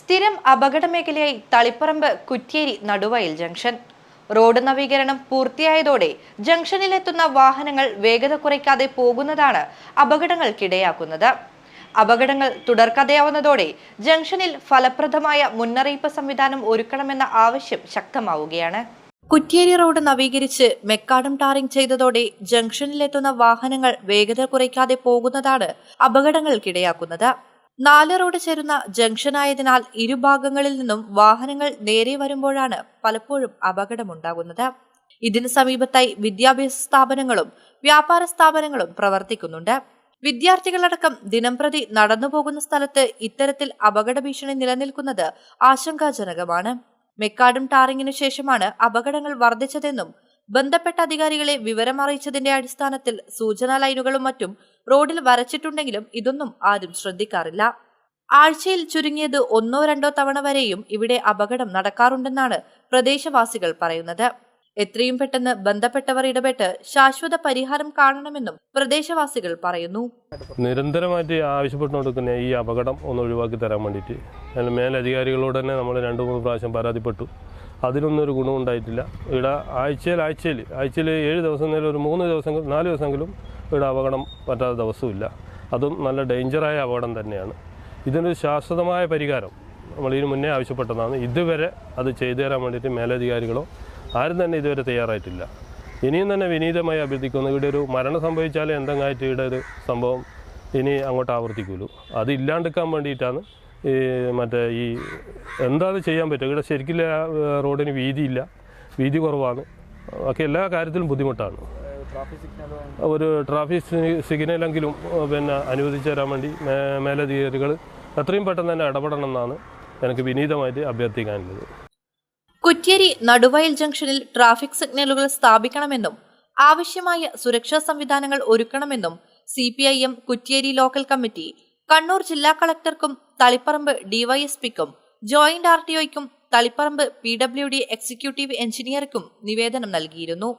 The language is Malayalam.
സ്ഥിരം അപകട മേഖലയായി തളിപ്പറമ്പ് കുറ്റ്യേരി നടുവയൽ ജംഗ്ഷൻ. റോഡ് നവീകരണം പൂർത്തിയായതോടെ ജംഗ്ഷനിലെത്തുന്ന വാഹനങ്ങൾ വേഗത കുറയ്ക്കാതെ പോകുന്നതാണ് അപകടങ്ങൾക്കിടയാക്കുന്നത്. അപകടങ്ങൾ തുടർക്കഥയാവുന്നതോടെ ജംഗ്ഷനിൽ ഫലപ്രദമായ മുന്നറിയിപ്പ് സംവിധാനം ഒരുക്കണമെന്ന ആവശ്യം ശക്തമാവുകയാണ്. കുറ്റ്യേരി റോഡ് നവീകരിച്ച് മെക്കാഡം ടാറിംഗ് ചെയ്തതോടെ ജംഗ്ഷനിലെത്തുന്ന വാഹനങ്ങൾ വേഗത കുറയ്ക്കാതെ പോകുന്നതാണ് അപകടങ്ങൾക്കിടയാക്കുന്നത്. നാല് റോഡ് ചേരുന്ന ജംഗ്ഷനായതിനാൽ ഇരുഭാഗങ്ങളിൽ നിന്നും വാഹനങ്ങൾ നേരെ വരുമ്പോഴാണ് പലപ്പോഴും അപകടമുണ്ടാകുന്നത്. ഇതിന് സമീപത്തായി വിദ്യാഭ്യാസ സ്ഥാപനങ്ങളും വ്യാപാര സ്ഥാപനങ്ങളും പ്രവർത്തിക്കുന്നുണ്ട്. വിദ്യാർത്ഥികളടക്കം ദിനംപ്രതി നടന്നുപോകുന്ന സ്ഥലത്ത് ഇത്തരത്തിൽ അപകട ഭീഷണി നിലനിൽക്കുന്നത് ആശങ്കാജനകമാണ്. മെക്കാടും ടാറിങ്ങിനു ശേഷമാണ് അപകടങ്ങൾ വർദ്ധിച്ചതെന്നും ബന്ധപ്പെട്ട അധികാരികളെ വിവരം അറിയിച്ചതിന്റെ അടിസ്ഥാനത്തിൽ സൂചനാ ലൈനുകളും മറ്റും റോഡിൽ വരച്ചിട്ടുണ്ടെങ്കിലും ഇതൊന്നും ആരും ശ്രദ്ധിക്കാറില്ല. ആഴ്ചയിൽ ചുരുങ്ങിയത് ഒന്നോ രണ്ടോ തവണ വരെയും ഇവിടെ അപകടം നടക്കാറുണ്ടെന്നാണ് പ്രദേശവാസികൾ പറയുന്നത്. എത്രയും പെട്ടെന്ന് ബന്ധപ്പെട്ടവർ ഇടപെട്ട് ശാശ്വത പരിഹാരം കാണണമെന്നും പ്രദേശവാസികൾ പറയുന്നു. നിരന്തരമായിട്ട് ആവശ്യപ്പെട്ടുകൊണ്ടിരിക്കുന്ന ഈ അപകടം ഒന്ന് ഒഴിവാക്കി തരാൻ വേണ്ടിയിട്ട്. മേലധികാരികളോട് തന്നെ നമ്മൾ രണ്ടു മൂന്ന് പ്രാവശ്യം പരാതിപ്പെട്ടു. അതിനൊന്നും ഒരു ഗുണം ഉണ്ടായിട്ടില്ല. ഇവിടെ ആഴ്ചയിൽ ആഴ്ചയിൽ ആഴ്ചയിൽ ഏഴ് ദിവസം നേരം ഒരു മൂന്ന് ദിവസം നാല് ദിവസമെങ്കിലും ഇവിടെ അപകടം പറ്റാത്ത ദിവസമില്ല അതും നല്ല ഡേഞ്ചറായ അപകടം തന്നെയാണ്. ഇതിനൊരു ശാശ്വതമായ പരിഹാരം നമ്മൾ ഇതിനു മുന്നേ ആവശ്യപ്പെട്ടതാണ്. ഇതുവരെ അത് ചെയ്തു തരാൻ വേണ്ടിയിട്ട് മേലധികാരികളോ ആരും തന്നെ ഇതുവരെ തയ്യാറായിട്ടില്ല. ഇനിയും തന്നെ വിനീതമായി അഭ്യർത്ഥിക്കുന്നു. ഇവിടെ ഒരു മരണം സംഭവിച്ചാൽ എന്തെങ്കിലുമായിട്ട് ഇവിടെ ഒരു സംഭവം ഇനി അങ്ങോട്ട് ആവർത്തിക്കുള്ളൂ. അത് ഇല്ലാണ്ടിരിക്കാൻ വേണ്ടിയിട്ടാണ് ഈ മറ്റേ ഈ എന്താ ചെയ്യാൻ പറ്റുക? ഇവിടെ ശരിക്കും റോഡിന് വീതിയില്ല. വീതി കുറവാണ്. ഒക്കെ എല്ലാ കാര്യത്തിലും ബുദ്ധിമുട്ടാണ്. ഒരു ട്രാഫിക് സിഗ്നലെങ്കിലും പിന്നെ അനുവദിച്ചു തരാൻ വേണ്ടി മേലധികാരികൾ എത്രയും പെട്ടെന്ന് തന്നെ ഇടപെടണം എന്നാണ് എനിക്ക് വിനീതമായിട്ട് അഭ്യർത്ഥിക്കാനുള്ളത്. കുറ്റ്യേരി നടുവയൽ ജംഗ്ഷനിൽ ട്രാഫിക് സിഗ്നലുകൾ സ്ഥാപിക്കണമെന്നും ആവശ്യമായ സുരക്ഷാ സംവിധാനങ്ങൾ ഒരുക്കണമെന്നും C P I M Kuttyeri local committee Kannur ജില്ലാ കളക്ടർക്കും തളിപ്പറമ്പ് ഡിവൈഎസ്പിക്കും joint R T ഒയ്ക്കും Taliparamba P W D executive എഞ്ചിനീയർക്കും നിവേദനം നൽകിയിരുന്നു.